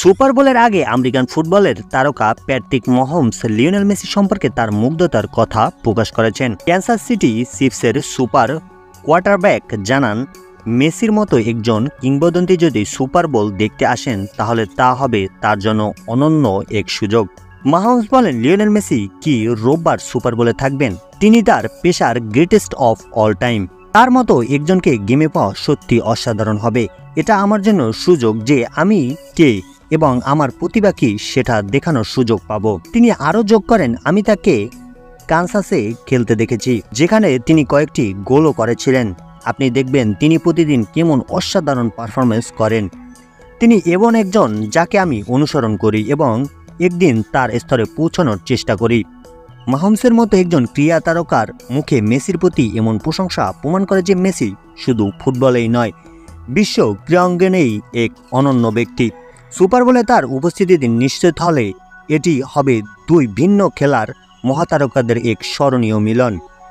Super বোলের আগে American ফুটবলের তারকা প্যাট্রিক মহমস, লিওনেল মেসি সম্পর্কে তার মুগ্ধতার কথা প্রকাশ করেছেন। ক্যান্সার সিটি চিফসের সুপার কোয়ার্টারব্যাক জানান, মেসির মতো একজন কিংবদন্তি যদি সুপার বোল দেখতে আসেন, তাহলে তা হবে তার জন্য অনন্য এক সুযোগ। মাহমস বলেন, লিওনেল মেসি কি রোববার সুপার বোলে থাকবেন? তিনি তার পেশার গ্রেটেস্ট অফ অল টাইম। তার মতো একজনকে গেমে পাওয়া সত্যি অসাধারণ হবে। এটা আমার জন্য সুযোগ যে আমি কে এবং আমার প্রতিভা কি সেটা দেখানোর সুযোগ পাব। তিনি আরও যোগ করেন, আমি তাকে কানসাসে খেলতে দেখেছি, যেখানে তিনি কয়েকটি গোলও করেছিলেন। আপনি দেখবেন তিনি প্রতিদিন কেমন অসাধারণ পারফরমেন্স করেন। তিনি এমন একজন যাকে আমি অনুসরণ করি এবং একদিন তার স্তরে পৌঁছানোর চেষ্টা করি। মাহমসের মতো একজন ক্রিয়া তারকার মুখে মেসির প্রতি এমন প্রশংসা প্রমাণ করে যে মেসি শুধু ফুটবলেই নয়, বিশ্ব ক্রীড়াঙ্গনেই এক অনন্য ব্যক্তি। সুপার বলে তার উপস্থিতি নিশ্চিত হলে এটি হবে দুই ভিন্ন খেলার মহাতারকাদের এক স্মরণীয় মিলন।